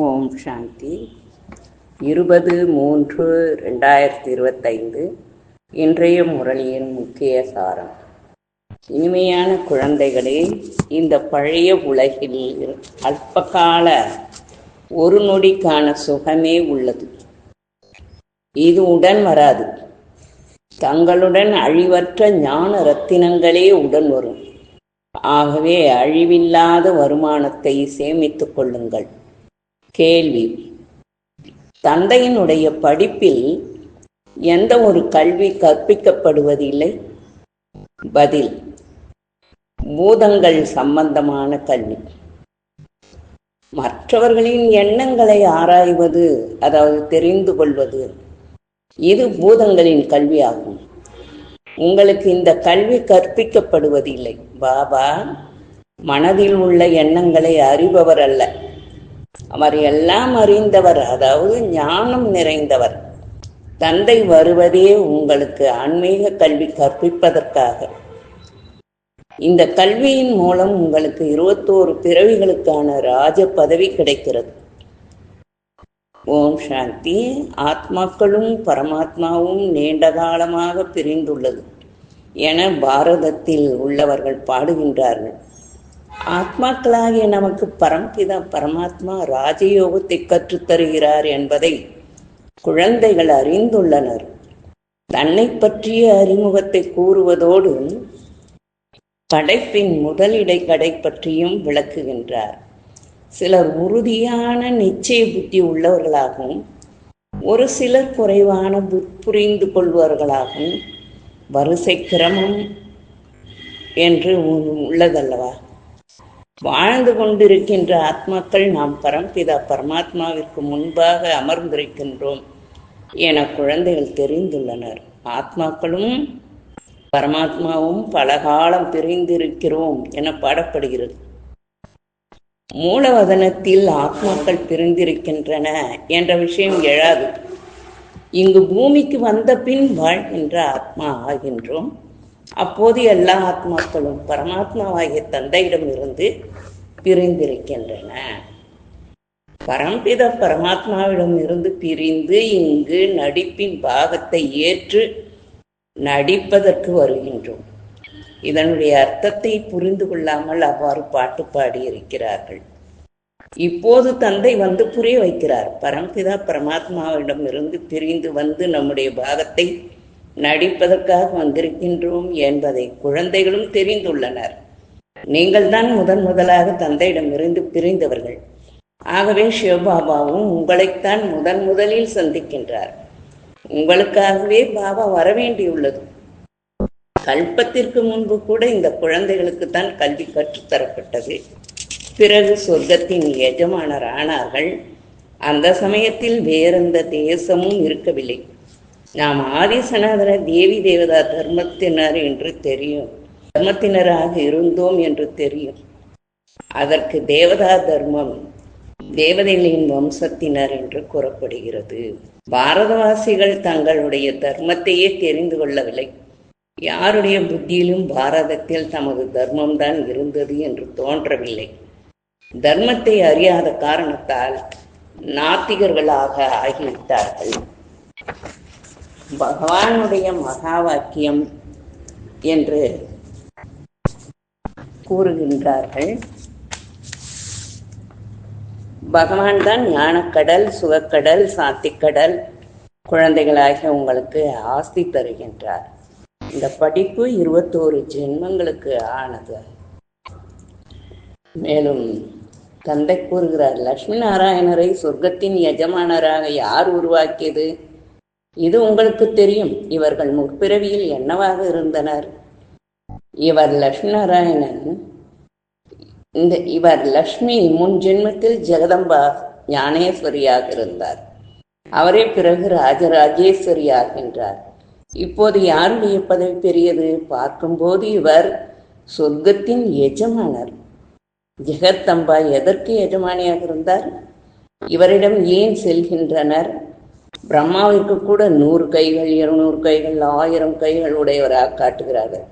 ஓம் சாந்தி. இருபது மூன்று ரெண்டாயிரத்தி இருபத்தைந்து இன்றைய முரளியின் முக்கிய சாரம். இனிமையான குழந்தைகளே இந்த பழைய உலகில் அல்பகால ஒரு நொடிக்கான சுகமே உள்ளது. இது உடன் வராது. தங்களுடன் அழிவற்ற ஞான ரத்தினங்களே உடன் வரும். ஆகவே அழிவில்லாத வருமானத்தை சேமித்துக் கொள்ளுங்கள். கேள்வி. தந்தையினுடைய படிப்பில் எந்த ஒரு கல்வி கற்பிக்கப்படுவதில்லை. பதில் பூதங்கள் சம்பந்தமான கல்வி. மற்றவர்களின் எண்ணங்களை ஆராய்வது அதாவது தெரிந்து கொள்வது இது பூதங்களின் கல்வியாகும். உங்களுக்கு இந்த கல்வி கற்பிக்கப்படுவதில்லை. பாபா மனதில் உள்ள எண்ணங்களை அறிபவர் அல்ல. அவர் எல்லாம் அறிந்தவர் அதாவது ஞானம் நிறைந்தவர். தந்தை வருவதே உங்களுக்கு ஆன்மீக கல்வி கற்பிப்பதற்காக. இந்த கல்வியின் மூலம் உங்களுக்கு இருபத்தோரு பிறவிகளுக்கான ராஜ பதவி கிடைக்கிறது. ஓம் சாந்தி. ஆத்மாக்களும் பரமாத்மாவும் நீண்ட காலமாக பிரிந்துள்ளது என பாரதத்தில் உள்ளவர்கள் பாடுகின்றார்கள். ஆத்மாக்களாகிய நமக்கு பரம்பிதா பரமாத்மா ராஜயோகத்தை கற்றுத்தருகிறார் என்பதை குழந்தைகள் அறிந்துள்ளனர். தன்னை பற்றிய அறிமுகத்தை கூறுவதோடு படைப்பின் முதலிடை கடை பற்றியும் விளக்குகின்றார். சிலர் உறுதியான நிச்சய புத்தி உள்ளவர்களாகவும் ஒரு சிலர் குறைவான புரிந்து கொள்வர்களாகவும் வரிசை கிரமம் என்று உள்ளதல்லவா? வாழ்ந்து கொண்டிருக்கின்ற ஆத்மாக்கள் நாம் பரம்பிதா பரமாத்மாவிற்கு முன்பாக அமர்ந்திருக்கின்றோம் என குழந்தைகள் தெரிந்துள்ளனர். ஆத்மாக்களும் பரமாத்மாவும் பல காலம் பிரிந்திருக்கிறோம் என பாடப்படுகிறது. மூலவதனத்தில் ஆத்மாக்கள் பிரிந்திருக்கின்றன என்ற விஷயம் எழாது. இங்கு பூமிக்கு வந்த பின் வாழ்கின்ற ஆத்மா ஆகின்றோம். அப்போது எல்லா ஆத்மாக்களும் பரமாத்மாவாகிய தந்தையிடமிருந்து பிரிந்திருக்கின்றன. பரம்பித பரமாத்மாவிடம் இருந்து பிரிந்து இங்கு நடிப்பின் பாகத்தை ஏற்று நடிப்பதற்கு வருகின்றோம். இதனுடைய அர்த்தத்தை புரிந்து கொள்ளாமல் அவ்வாறு பாட்டு பாடி இருக்கிறார்கள் இப்போது தந்தை வந்து புரிய வைக்கிறார். பரம்பிதா பரமாத்மாவிடம் இருந்து பிரிந்து வந்து நம்முடைய பாகத்தை நடிப்பதற்காக வந்திருக்கின்றோம் என்பதை குழந்தைகளும் தெரிந்துள்ளனர். நீங்கள் தான் முதன் முதலாக தந்தையிடம் இருந்து பிரிந்தவர்கள். ஆகவே சிவபாபாவும் உங்களைத்தான் முதன் முதலில் சந்திக்கின்றார். உங்களுக்காகவே பாபா வரவேண்டியுள்ளது. கல்பத்திற்கு முன்பு கூட இந்த குழந்தைகளுக்கு தான் கல்வி கற்றுத்தரப்பட்டது பிறகு சொர்க்கத்தின் எஜமானர் ஆனார்கள். அந்த சமயத்தில் வேறெந்த தேசமும் இருக்கவில்லை. நாம் ஆதிசனாதன தேவி தேவதா தர்மத்தினர் என்று தெரியும். தர்மத்தினராக இருந்தோம் என்று தெரியும். அதற்கு தேவதா தர்மம் தேவதைகளின் வம்சத்தினர் என்று கூறப்படுகிறது. பாரதவாசிகள் தங்களுடைய தர்மத்தையே தெரிந்து கொள்ளவில்லை. யாருடைய புத்தியிலும் பாரதத்தில் தமது தர்மம்தான் இருந்தது என்று தோன்றவில்லை. தர்மத்தை அறியாத காரணத்தால் நாத்திகர்களாக ஆகிவிட்டார்கள். பகவானுடைய மகா வாக்கியம் என்று கூறுகின்றார்கள். பகவான் தான் ஞானக்கடல் சுகக்கடல் சாத்திக்கடல் குழந்தைகளாக உங்களுக்கு ஆஸ்தி தருகின்றார். இந்த படிப்பு இருபத்தோரு ஜென்மங்களுக்கு ஆனது. மேலும் தந்தை கூறுகிறார் லட்சுமி நாராயணரை சொர்க்கத்தின் எஜமானராக யார் உருவாக்கியது? இது உங்களுக்கு தெரியும். இவர்கள் முற்பிறவியில் என்னவாக இருந்தனர்? இவர் லட்சுமி நாராயணன் இந்த இவர் லக்ஷ்மி முன் ஜென்மத்தில் ஜெகதம்பா ஞானேஸ்வரியாக இருந்தார். அவரே பிறகு ராஜராஜேஸ்வரி ஆகின்றார் இப்போது யாருடைய பதவி பெரியது? பார்க்கும்போது இவர் சொர்க்கத்தின் எஜமானர். ஜெகத்தம்பா எதற்கு எஜமானியாக இருந்தார்? இவரிடம் ஏன் செல்கின்றனர்? பிரம்மாவிற்கு கூட நூறு கைகள் இருநூறு கைகள் ஆயிரம் கைகள் உடையவராக காட்டுகிறார்கள்.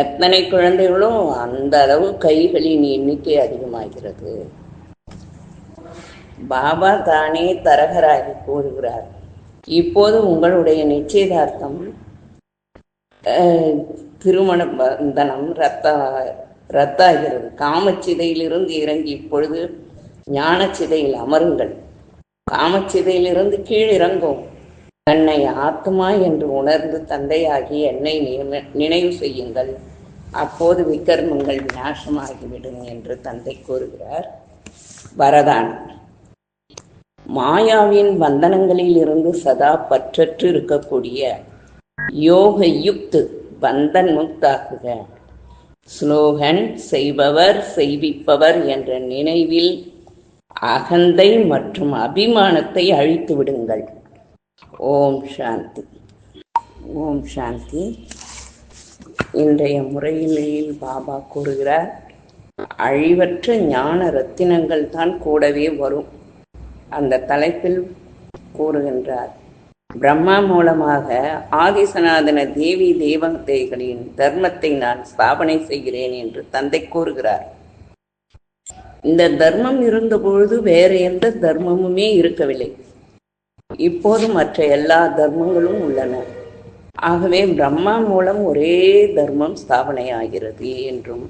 எத்தனை குழந்தைகளும் அந்த அளவு கைகளின் எண்ணிக்கை அதிகமாகிறது. பாபா தானே தரகராகி கூறுகிறார் இப்போது உங்களுடைய நிச்சயதார்த்தம் திருமண பந்தனம் ரத்த ரத்தாகிறது. காமச்சிதையிலிருந்து இறங்கி இப்பொழுது ஞானச்சிதையில் அமருங்கள். காமச்சிதையிலிருந்து கீழிறங்கும். தன்னை ஆத்மா என்று உணர்ந்து தந்தையாகி என்னை நினைவு செய்யுங்கள். அப்போது விக்கர்மங்கள் விநாசமாகிவிடும் என்று தந்தை கூறுகிறார். வரதான். மாயாவின் பந்தனங்களில் இருந்து சதா பற்றற்று இருக்கக்கூடிய யோக யுக்து பந்தன் முக்தாக்குக. ஸ்லோகன் செய்பவர் செய்விப்பவர் என்ற நினைவில் அகந்தை மற்றும் அபிமானத்தை அழித்து விடுங்கள். ஓம் சாந்தி. ஓம் சாந்தி. இன்றைய முறையிலேயில் பாபா கூறுகிறார் அழிவற்ற ஞான ரத்தினங்கள் தான் கூடவே வரும். அந்த தலைப்பில் கூறுகின்றார் பிரம்மா மூலமாக ஆதிசநாதன தேவி தேவதைகளின் தர்மத்தை நான் ஸ்தாபனை செய்கிறேன் என்று தந்தை கூறுகிறார். இந்த தர்மம் இருந்தபொழுது வேற எந்த தர்மமுமே இருக்கவில்லை. இப்போது மற்ற எல்லா தர்மங்களும் உள்ளன. ஆகவே பிரம்மா மூலம் ஒரே தர்மம் ஸ்தாபனையாகிறது என்றும்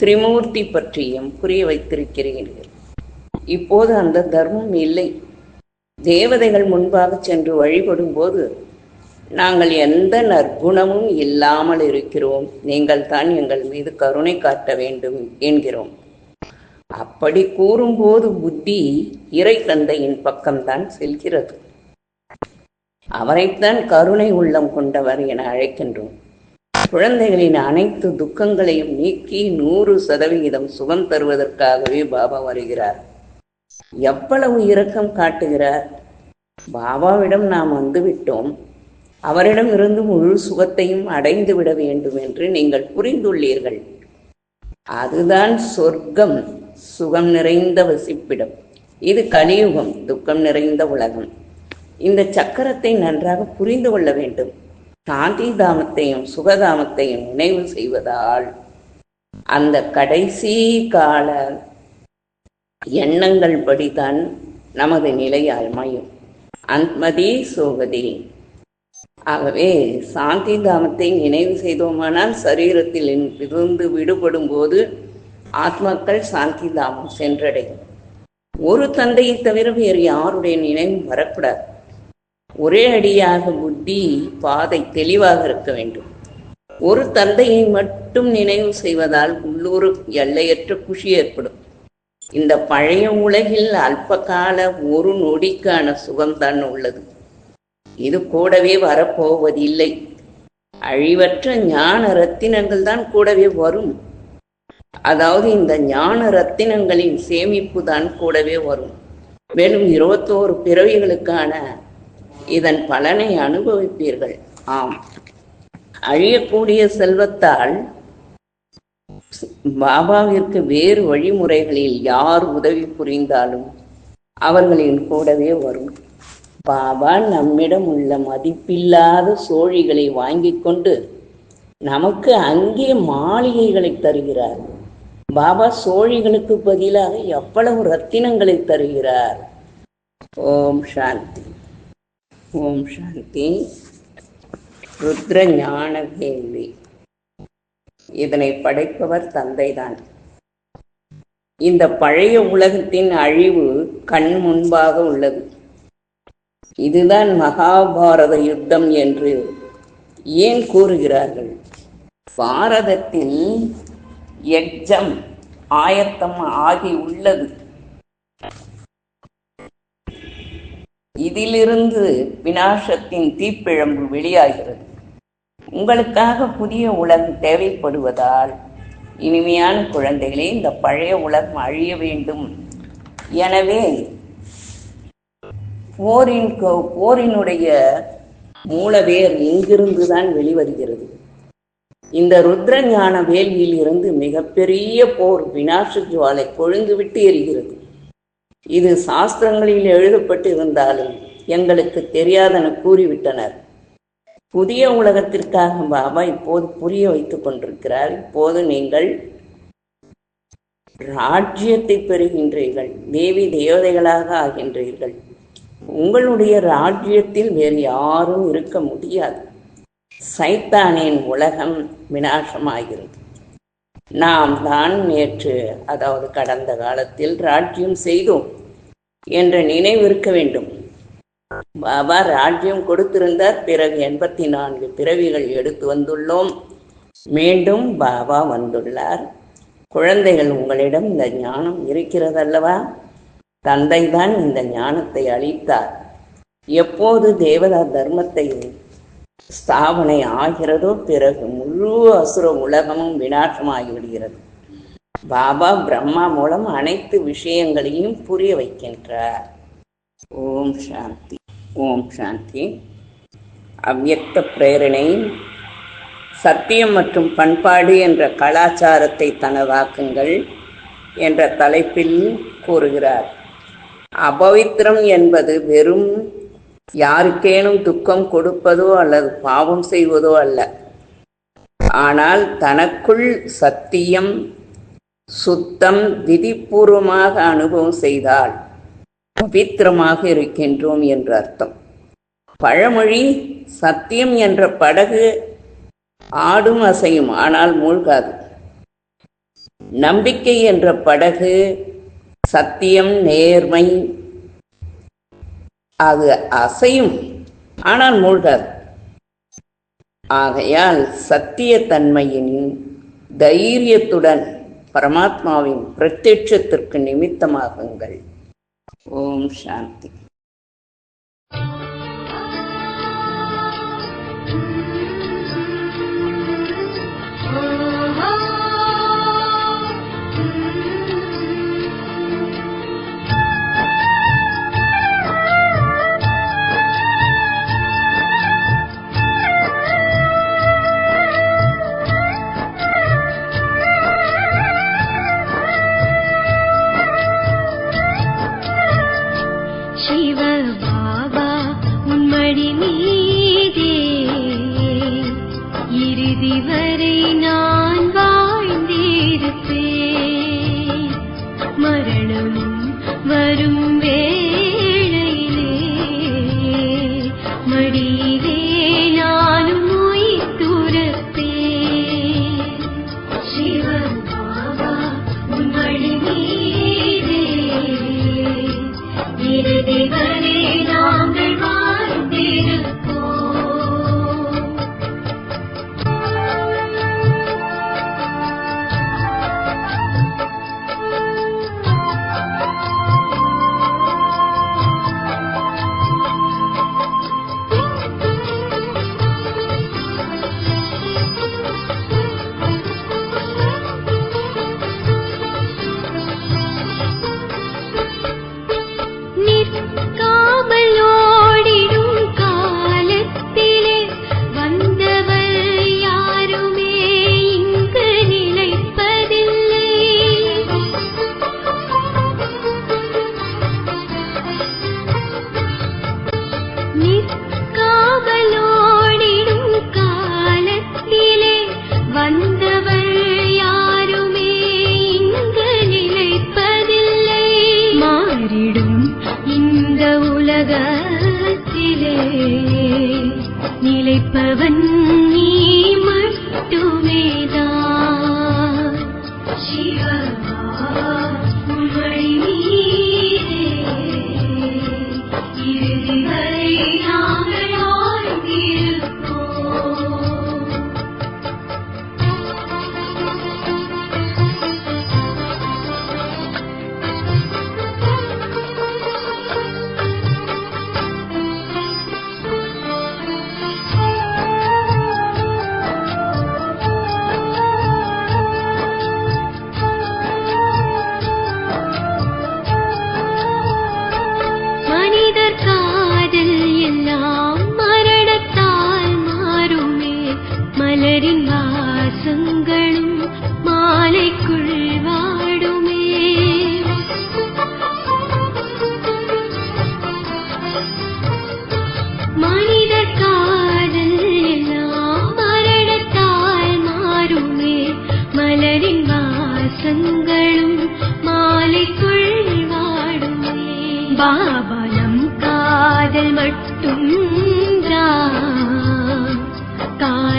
திரிமூர்த்தி பற்றியும் புரிய வைத்திருக்கிறீர்கள். இப்போது அந்த தர்மம் இல்லை. தேவதைகள் முன்பாக சென்று வழிபடும் போது நாங்கள் எந்த நற்குணமும் இல்லாமல் இருக்கிறோம். நீங்கள் தான் எங்கள் மீது கருணை காட்ட வேண்டும் என்கிறோம். அப்படி கூறும்போது புத்தி இறை தந்தையின் பக்கம்தான் செல்கிறது. அவரைத்தான் கருணை உள்ளம் கொண்டவர் என அழைக்கின்றோம். குழந்தைகளின் அனைத்து துக்கங்களையும் நீக்கி நூறு சதவிகிதம் சுகம் தருவதற்காகவே பாபா வருகிறார். எவ்வளவு இரக்கம் காட்டுகிறார்? பாபாவிடம் நாம் வந்துவிட்டோம். அவரிடம் இருந்து முழு சுகத்தையும் அடைந்து விட வேண்டும் என்று நீங்கள் புரிந்துள்ளீர்கள். அதுதான் சொர்க்கம். சுகம் நிறைந்த வசிப்பிடம். இது கலியுகம் துக்கம் நிறைந்த உலகம். இந்த சக்கரத்தை நன்றாக புரிந்து கொள்ள வேண்டும். சாந்தி தாமத்தையும் சுகதாமத்தையும் நினைவு செய்வதால் அந்த கடைசி கால எண்ணங்கள் படிதான் நமது நிலை அமையும் அந்மதி சோகதி. ஆகவே சாந்தி தாமத்தை நினைவு செய்தோமானால் சரீரத்தில் இருந்து விடுபடும் போது ஆத்மாக்கள் சாந்தி தாமம் சென்றடையும். ஒரு தந்தையை தவிர வேறு யாருடைய நினைவும் வரக்கூடாது. ஒரே அடியாக புத்தி பாதை தெளிவாக இருக்க வேண்டும். ஒரு தந்தையை மட்டும் நினைவு செய்வதால் உள்ளூர் எல்லையற்ற குஷி ஏற்படும். இந்த பழைய உலகில் அல்பகால ஒரு நொடிக்கான சுகம்தான் உள்ளது. இது கூடவே வரப்போவதில்லை. அழிவற்ற ஞான ரத்தினங்கள் தான் கூடவே வரும். அதாவது இந்த ஞான ரத்தினங்களின் சேமிப்பு தான் கூடவே வரும். மேலும் இருபத்தோரு பிறவிகளுக்கான இதன் பலனை அனுபவிப்பீர்கள். ஆம். அழியக்கூடிய செல்வத்தால் பாபாவிற்கு வேறு வழிமுறைகளில் யார் உதவி புரிந்தாலும் அவர்களின் கூடவே வரும். பாபா நம்மிடம் உள்ள மதிப்பில்லாத சோழிகளை வாங்கிக் கொண்டு நமக்கு அங்கே மாளிகைகளை தருகிறார். பாபா சோழிகளுக்கு பதிலாக எவ்வளவு ரத்தினங்களை தருகிறார்? ஓம் சாந்தி. ஓம் சாந்தி. ருத்ர ஞான கேள்வி இதனை படைப்பவர் தந்தைதான். இந்த பழைய உலகத்தின் அழிவு கண் முன்பாக உள்ளது. இதுதான் மகாபாரத யுத்தம் என்று ஏன் கூறுகிறார்கள்? பாரதத்தில் எக்ஸம் ஆயத்தம் ஆகி உள்ளது. இதிலிருந்து வினாசத்தின் தீப்பிழம்பு வெளியாகிறது. உங்களுக்காக புதிய உலகம் தேவைப்படுவதால் இனிமையான குழந்தைகளே இந்த பழைய உலகம் அழிய வேண்டும். எனவே போரின் போரினுடைய மூலவேர் இங்கிருந்து தான் வெளிவருகிறது? இந்த ருத்ர ஞான வேள்வியில் இருந்து மிகப்பெரிய போர் வினாச ஜுவாலை கொழுந்துவிட்டு எரிகிறது. இது சாஸ்திரங்களில் எழுதப்பட்டு இருந்தாலும் எங்களுக்கு தெரியாதென கூறிவிட்டனர். புதிய உலகத்திற்காக பாபா இப்போது புரிய வைத்துக் கொண்டிருக்கிறார். இப்போது நீங்கள் ராஜ்யத்தை பெறுகின்றீர்கள் தேவி தேவதைகளாக ஆகின்றீர்கள். உங்களுடைய ராஜ்யத்தில் வேறு யாரும் இருக்க முடியாது. சைத்தானின் உலகம் வினாசமாகிறது நாம் தான் நேற்று அதாவது கடந்த காலத்தில் ராஜ்யம் செய்தோம் என்ற நினைவு இருக்க வேண்டும். பாபா ராஜ்யம் கொடுத்திருந்தார் பிறகு எண்பத்தி நான்கு பிறவிகள் எடுத்து வந்துள்ளோம். மீண்டும் பாபா வந்துள்ளார். குழந்தைகள் உங்களிடம் இந்த ஞானம் இருக்கிறதல்லவா? தந்தை தான் இந்த ஞானத்தை அளித்தார். எப்போது தேவதா தர்மத்தை ஸ்தாபனை ஆகிறதோ பிறகு முழு அசுர உலகமும் விநாசமாகிவிடுகிறது. பாபா பிரம்மா மூலம் அனைத்து விஷயங்களையும் புரிய வைக்கின்றார். ஓம் சாந்தி. ஓம் சாந்தி. அவ்வியக்த பிரேரணை சத்தியம் மற்றும் பண்பாடு என்ற கலாச்சாரத்தை தனதாக்குங்கள் என்ற தலைப்பில் கூறுகிறார். அபவித்திரம் என்பது வெறும் யாருக்கேனும் துக்கம் கொடுப்பதோ அல்லது பாவம் செய்வதோ அல்ல. ஆனால் தனக்குள் சத்தியம் சுத்தம் விதிபூர்வமாக அனுபவம் செய்தால் பவித்திரமாக இருக்கின்றோம் என்று அர்த்தம். பழமொழி சத்தியம் என்ற படகு ஆடும் அசையும் ஆனால் மூழ்காது. நம்பிக்கை என்ற படகு சத்தியம் நேர்மை அது அசையும். ஆனால் மூழ்காது ஆகையால் சத்தியத்தன்மையின் தைரியத்துடன் பரமாத்மாவின் பிரத்யட்சத்திற்கு நிமித்தமாகுங்கள். ஓம் சாந்தி. உலகத்திலே நிலைப்பவன் நீ மட்டுமேதான்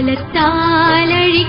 காலத்தால் அழி